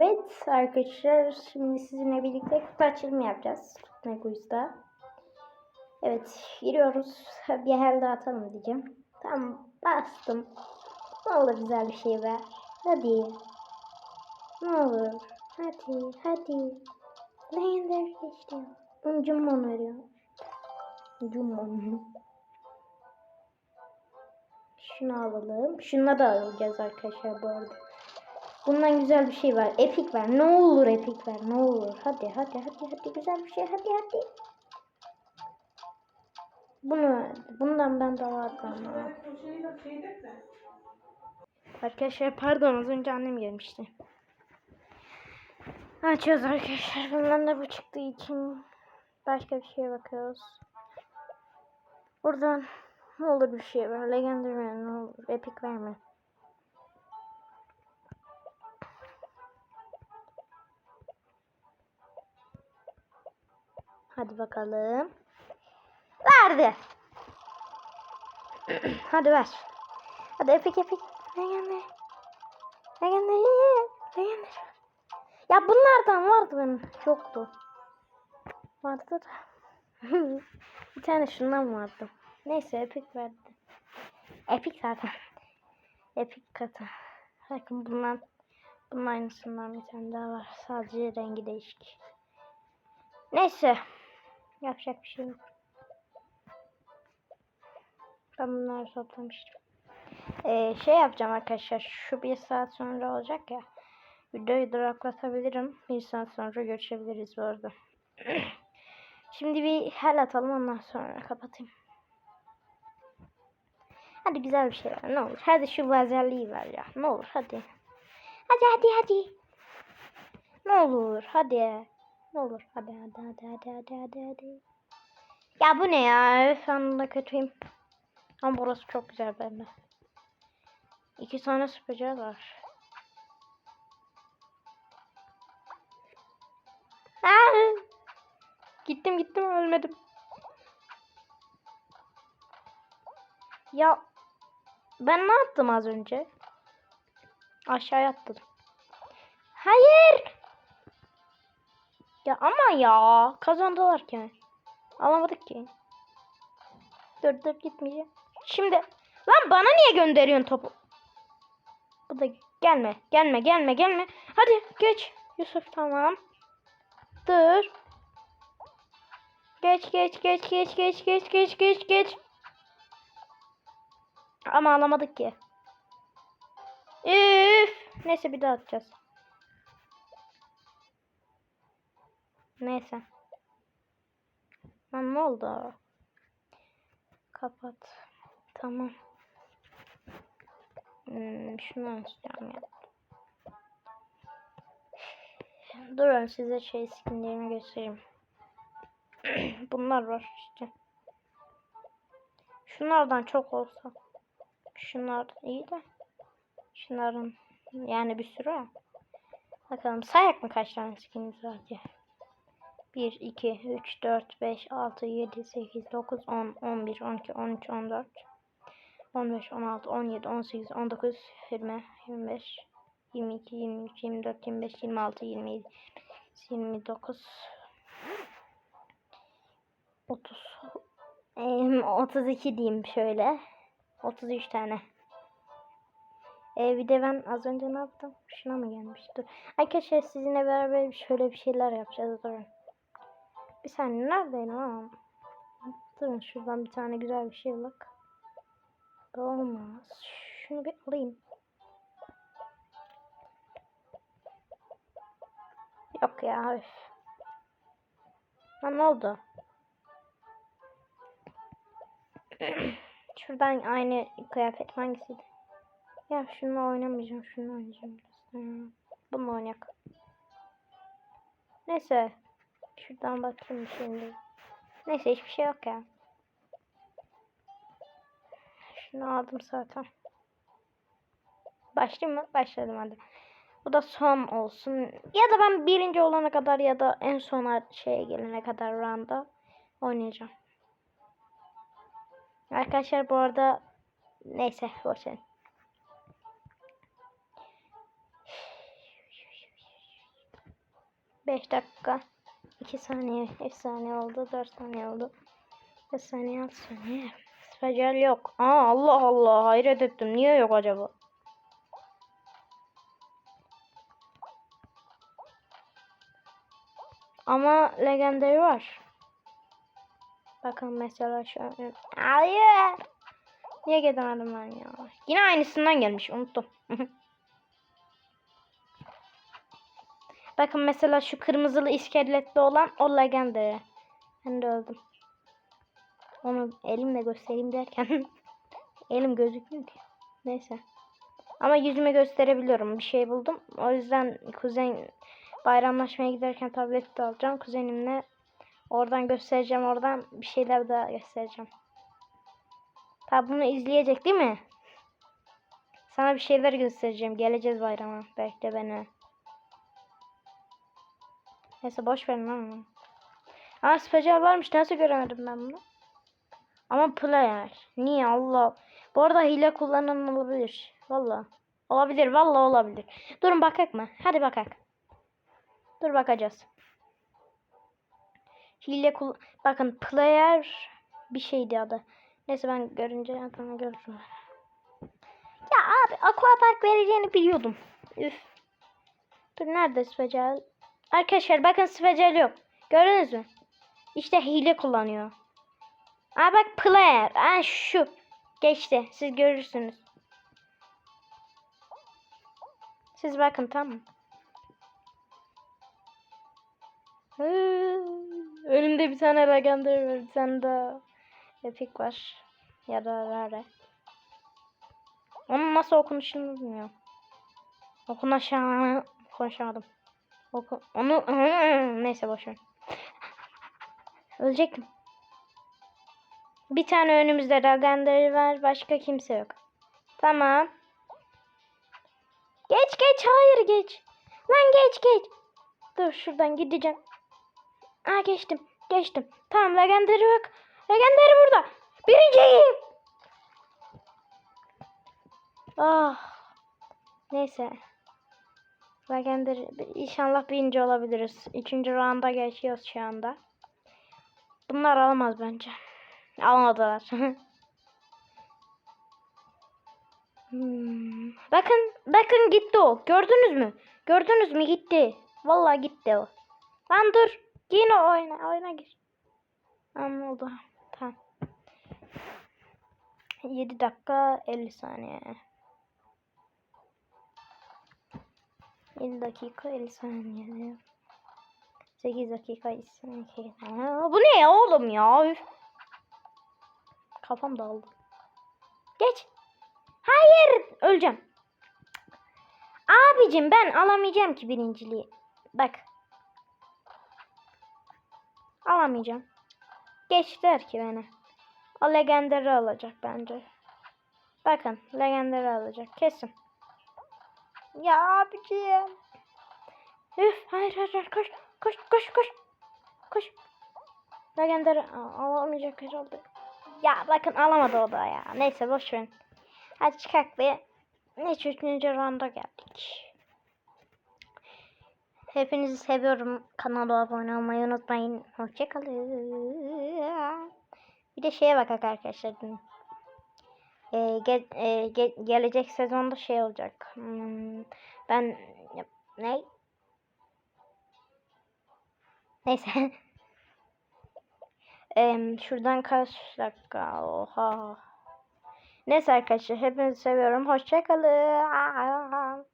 Evet arkadaşlar şimdi sizinle birlikte kutu açılımı yapacağız. Netquiz'da. Evet giriyoruz. Bir el daha atalım diyeceğim. Tamam bastım. Ne olur güzel bir şey ver. Hadi. Ne olur. Hadi hadi. Legendary geçti. Uncumon veriyor. Uncumon. Şunu alalım. Şuna da alacağız arkadaşlar bu arada. Bundan güzel bir şey var. Epic ver. Ne olur epic ver. Ne olur. Hadi hadi hadi hadi güzel bir şey. Hadi hadi. Bunu bundan ben de vardı ama. Arkadaşlar pardon az önce annem gelmişti. Açıyoruz arkadaşlar. Bundan da bu çıktığı için başka bir şeye bakıyoruz. Buradan ne olur bir şey ver. Legendary. Ne olur. Epic verme. Hadi bakalım. Verdi. Hadi ver. Hadi epik epik. Legendary. Legendary. Legendary. Ya bunlardan vardı benim. Yoktu. Vardı da. bir tane şundan vardı. Neyse epik verdi. Epik zaten. Epik katı. Bakın bundan bunun aynısından bir tane daha var. Sadece rengi değişik. Neyse. Yapacak bir şey yok. Ben bunları toplamıştım. Ee, şey yapacağım arkadaşlar. Şu bir saat sonra olacak ya. Videoyu duraklatabilirim. Bir saat sonra görüşebiliriz bu arada. Şimdi bir hel atalım ondan sonra kapatayım. Hadi güzel bir şey ver ne olur. Hadi şu lazerliği ver ya. Ne olur hadi. Hadi hadi hadi. Ne olur hadi. Ne olur hadi hadi hadi hadi hadi hadi hadi. Ya bu ne ya? Öf anında kötüyüm. Ama burası çok güzel bende. İki tane süpürge var. Gittim gittim ölmedim. Ya ben ne yaptım az önce? Aşağıya atladım. Hayır. Ya ama ya kazandılar ki. Alamadık ki. Dur dur gitmeyeceğim. Şimdi lan bana niye gönderiyorsun topu? Bu da gelme gelme gelme gelme. Hadi geç Yusuf tamam. Dur. Geç geç geç geç geç geç geç geç geç. Ama alamadık ki. Üf. Neyse bir daha atacağız. Neyse. Lan ne oldu? Kapat. Tamam. Hmm, şunu açacağım ya. Durun size şey skinlerimi göstereyim. Bunlar var işte. Şunlardan çok olsa. Şunlar iyi de. Şunların yani bir sürü. Bakalım sayak mı kaç tane skinimiz var diye. 1, 2, 3, 4, 5, 6, 7, 8, 9, 10, 11, 12, 13, 14, 15, 16, 17, 18, 19, 20, 25, 22, 23, 24, 25, 26, 27, 29, 30, em, 32 diyeyim şöyle. 33 tane. E, bir de ben az önce ne yaptım? Şuna mı gelmişti? Arkadaşlar sizinle beraber şöyle bir şeyler yapacağız. Durun. Bir saniye neredeyim ha? Durun şuradan bir tane güzel bir şey bak. Olmaz. Şunu bir alayım. Yok ya. Üf. Lan ne oldu? Şuradan aynı kıyafet hangisiydi? Ya şununla oynamayacağım. Şununla oynayacağım. Bununla oynayak. Neyse. Şuradan bakayım şimdi. Neyse hiçbir şey yok ya. Şunu aldım zaten. Başlayayım mı? Başladım hadi. Bu da son olsun. Ya da ben birinci olana kadar ya da en sona şeye gelene kadar round'a oynayacağım. Arkadaşlar bu arada neyse boşverin. 5 dakika. 2 saniye. 3 saniye oldu. 4 saniye oldu. 5 saniye 6 saniye. Specel yok. Aa Allah Allah. Hayret ettim. Niye yok acaba? Ama legendary var. Bakın mesela şu an. Hayır. Niye gidemedim ben ya? Yine aynısından gelmiş. Unuttum. Bakın mesela şu kırmızılı iskeletli olan o legendary. Ben de öldüm. Onu elimle göstereyim derken elim gözükmüyor ki. Neyse. Ama yüzümü gösterebiliyorum. Bir şey buldum. O yüzden kuzen bayramlaşmaya giderken tableti de alacağım. Kuzenimle oradan göstereceğim. Oradan bir şeyler daha göstereceğim. Tabi bunu izleyecek değil mi? Sana bir şeyler göstereceğim. Geleceğiz bayrama. Bekle beni. Neyse boş verin lan. Aa special varmış. Nasıl göremedim ben bunu? Ama player. Niye Allah? Bu arada hile kullanan olabilir. Valla. Olabilir. Valla olabilir. Durun bakak mı? Hadi bakak. Dur bakacağız. Hile kul Bakın player bir şeydi adı. Neyse ben görünce adamı görürüm. Ya abi aquapark vereceğini biliyordum. Üf. Dur nerede special? Arkadaşlar bakın special yok. Gördünüz mü? İşte hile kullanıyor. Aa bak player. Aa şu. Geçti. Siz görürsünüz. Siz bakın tamam. Önümde bir tane legendary var. Bir tane de epic var. Ya da rare. Onun nasıl okunuşunu bilmiyorum. Okunuşa konuşamadım. Onu neyse boşver. Ölecektim. Bir tane önümüzde legendary var. Başka kimse yok. Tamam. Geç geç. Hayır geç. Lan geç geç. Dur şuradan gideceğim. Aa geçtim. Geçtim. Tamam legendary yok. Legendary burada. Birinciyim. Ah. Neyse. Legendary inşallah birinci olabiliriz. Üçüncü rounda geçiyoruz şu anda. Bunlar alamaz bence. Almadılar. hmm. Bakın, bakın gitti o. Gördünüz mü? Gördünüz mü gitti. Vallahi gitti o. Lan dur. Yine oyna, oyna gir. Oldu. Tamam. 7 dakika 50 saniye. 7 dakika 50 saniye. 8 dakika 50 saniye. Bu ne ya oğlum ya? Kafam dağıldı. Geç. Hayır. Öleceğim. Abicim ben alamayacağım ki birinciliği. Bak. Alamayacağım. Geçtiler ki beni. O legendary alacak bence. Bakın legendary alacak. Kesin. Ya abicim. Üf hayır hayır hayır koş koş koş koş. Koş. Legendary Aa, alamayacak herhalde. Ya bakın alamadı o da ya. Neyse boş verin. Hadi çıkak ve ne üçüncü rounda geldik. Hepinizi seviyorum. Kanala abone olmayı unutmayın. Hoşçakalın. Bir de şeye bakak arkadaşlar. Ee, ge, e, ge, gelecek sezonda şey olacak. Hmm, ben ne? Neyse. Ee, şuradan kaç dakika? Oha. Neyse arkadaşlar hepinizi seviyorum. Hoşçakalın.